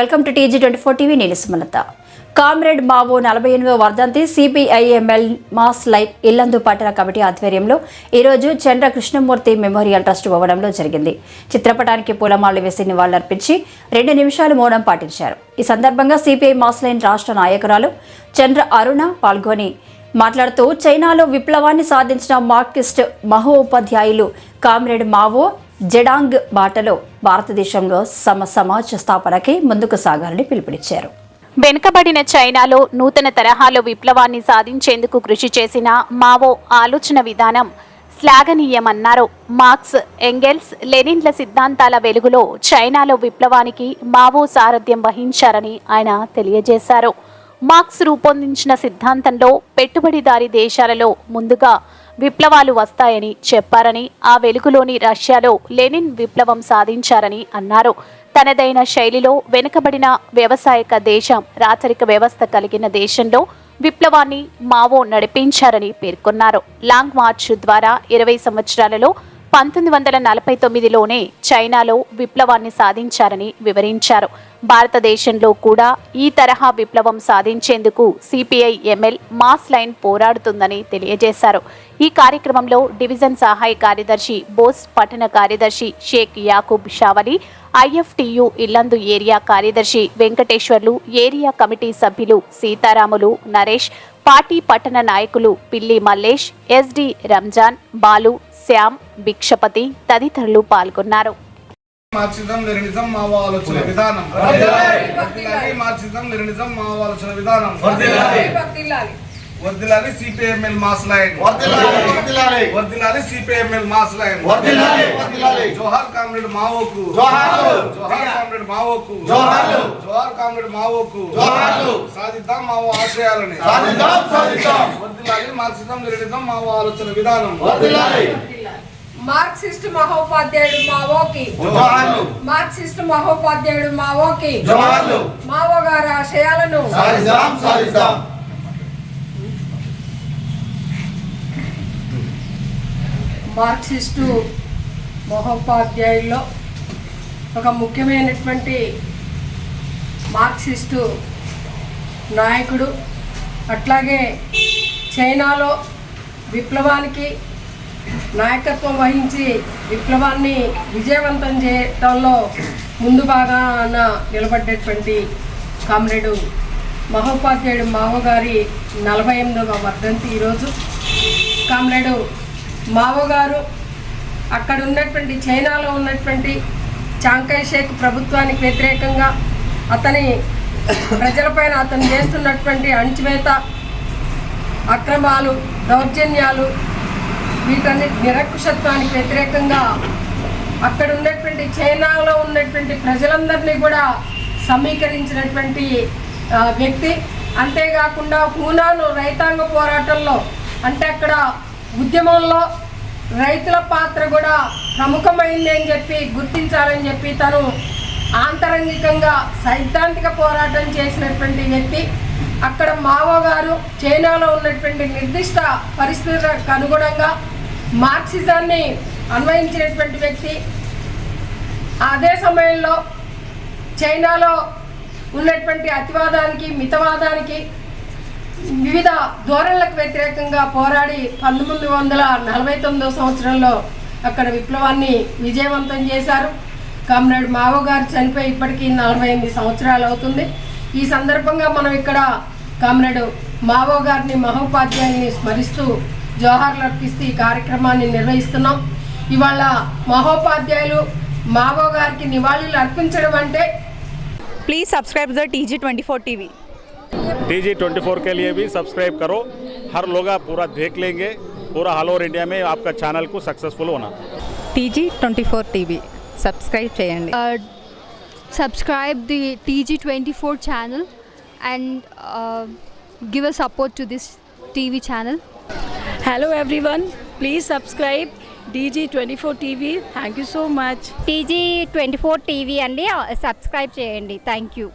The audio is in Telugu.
Welcome to TG twenty four TV నేను సుమలత. కామ్రేడ్ మావో నలభై ఎనిమిదవ వర్ధంతి సిపిఐఎంఎల్ మాస్ లైట్ ఇల్లందు పట్టణ కమిటీ ఆధ్వర్యంలో ఈరోజు చంద్ర కృష్ణమూర్తి మెమోరియల్ ట్రస్ట్ భవనంలో జరిగింది. చిత్రపటానికి పూలమాలలు వేసి నివాళులర్పించి రెండు నిమిషాలు మౌనం పాటించారు. ఈ సందర్భంగా సిపిఐ మాస్ లైన్ రాష్ట్ర నాయకురాలు చంద్ర అరుణ పాల్గొని మాట్లాడుతూ చైనాలో విప్లవాన్ని సాధించిన మార్క్సిస్ట్ మహోపాధ్యాయులు కామ్రేడ్ మావో జెడాంగ్ బాటలో భారతదేశంలో సమ సమాజ స్థాపనకి ముందుకు సాగాలని పిలుపునిచ్చారు. వెనుకబడిన చైనాలో నూతన తరహాలో విప్లవాన్ని సాధించేందుకు కృషి చేసిన మావో ఆలోచన విధానం శ్లాఘనీయమన్నారు. మార్క్స్ ఎంగెల్స్ లెనిన్ల సిద్ధాంతాల వెలుగులో చైనాలో విప్లవానికి మావో సారథ్యం వహించారని ఆయన తెలియజేశారు. మార్క్స్ రూపొందించిన సిద్ధాంతంలో పెట్టుబడిదారీ దేశాలలో ముందుగా విప్లవాలు వస్తాయని చెప్పారని ఆ వెలుగులోని రష్యాలో లెనిన్ విప్లవం సాధించారని అన్నారు. తనదైన శైలిలో వెనుకబడిన వ్యవసాయక దేశం రాచరిక వ్యవస్థ కలిగిన దేశంలో విప్లవాన్ని మావో నడిపించారని పేర్కొన్నారు. లాంగ్ మార్చ్ ద్వారా ఇరవై సంవత్సరాలలో పంతొమ్మిది వందల నలభై తొమ్మిదిలోనే చైనాలో విప్లవాన్ని సాధించారని వివరించారు. భారతదేశంలో కూడా ఈ తరహా విప్లవం సాధించేందుకు సిపిఐ ఎంఎల్ మాస్ లైన్ పోరాడుతుందని తెలియజేశారు. ఈ కార్యక్రమంలో డివిజన్ సహాయ కార్యదర్శి బోస్ పట్టణ కార్యదర్శి షేక్ యాకూబ్ షావలి ఐఎఫ్టియు ఇల్లందు ఏరియా కార్యదర్శి వెంకటేశ్వర్లు ఏరియా కమిటీ సభ్యులు సీతారాములు నరేష్ పార్టీ పట్టణ నాయకులు పిల్లి మల్లేష్ ఎస్డి రంజాన్ బాలు శ్యామ్ భిక్షపతి తదితరులు పాల్గొన్నారు. మార్క్సిజం లెనినిజం మావో ఆలోచన విధానం. వర్ధిల్లాలి మార్క్సిజం లెనినిజం మావో ఆలోచన విధానం. వర్దిలాలి సిపిఎంఎల్ మాస్ లైన్. వర్దిలాలి సిపిఎంఎల్ మాస్ లైన్. జోహార్ కామ్రేడ్ మావోకు. జోహార్ కామ్రేడ్ మావోకు. జోహార్ కామ్రేడ్ మావోకు. సాధిద్దాం మావో ఆశయాలని. వర్దిలాలి మార్క్సిజం లెనినిజం మావో ఆలోచన విధానం. మార్క్సిస్ట్ మహోపాధ్యాయుడు మావోకి. మార్క్సిస్ట్ మహోపాధ్యాయుడు మావోకి. మావో గారి ఆశయాలను. మార్క్సిస్టు మహోపాధ్యాయుల్లో ఒక ముఖ్యమైనటువంటి మార్క్సిస్టు నాయకుడు. అట్లాగే చైనాలో విప్లవానికి నాయకత్వం వహించి విప్లవాన్ని విజయవంతం చేయటంలో ముందు భాగాన నిలబడ్డటువంటి కామ్రేడు మహోపాధ్యాయుడు మావో గారి నలభై ఎనిమిదవ వర్ధంతి ఈరోజు. కామ్రేడు మావో గారు అక్కడ ఉన్నటువంటి చైనాలో ఉన్నటువంటి చాంకై షేక్ ప్రభుత్వానికి వ్యతిరేకంగా అతని ప్రజలపైన అతను చేస్తున్నటువంటి అణచివేత అక్రమాలు దౌర్జన్యాలు వీటన్ని నిరక్షత్వానికి వ్యతిరేకంగా అక్కడ ఉన్నటువంటి చైనాలో ఉన్నటువంటి ప్రజలందరినీ కూడా సమీకరించినటువంటి వ్యక్తి. అంతేకాకుండా హూనాను రైతాంగ పోరాటంలో అంటే అక్కడ ఉద్యమంలో రైతుల పాత్ర కూడా ప్రముఖమైంది అని చెప్పి గుర్తించాలని చెప్పి తను ఆంతరంగికంగా సైద్ధాంతిక పోరాటం చేసినటువంటి వ్యక్తి. అక్కడ మావో గారు చైనాలో ఉన్నటువంటి నిర్దిష్ట పరిస్థితులకు అనుగుణంగా మార్క్సిజాన్ని అన్వయించినటువంటి వ్యక్తి. అదే సమయంలో చైనాలో ఉన్నటువంటి అతివాదానికి మితవాదానికి వివిధ ధోరణులకు వ్యతిరేకంగా పోరాడి పంతొమ్మిది వందల నలభై తొమ్మిదో సంవత్సరంలో అక్కడ విప్లవాన్ని విజయవంతం చేశారు. కామ్రేడ్ మావో గారు చనిపోయి ఇప్పటికీ నలభై ఎనిమిది సంవత్సరాలు అవుతుంది. ఈ సందర్భంగా మనం ఇక్కడ కామ్రేడ్ మావో గారిని మహోపాధ్యాయుని స్మరిస్తూ జోహార్లు అర్పిస్తూ ఈ కార్యక్రమాన్ని నిర్వహిస్తున్నాం ఇవాళ మహోపాధ్యాయులు మావో గారికి నివాళులు అర్పించడం అంటే please subscribe the T G twenty four T V T G twenty four के लिए भी सब्सक्राइब करो हर लोग आप पूरा देख लेंगे पूरा ऑल ओवर इंडिया में आपका चैनल को सक्सेसफुल होना T G twenty four TV subscribe చేయండి uh, subscribe the TG twenty four channel and give a support to this TV channel hello everyone please subscribe DG twenty four TV thank you so much TG twenty four TV అండి సబ్స్క్రైబ్ చేయండి. Thank you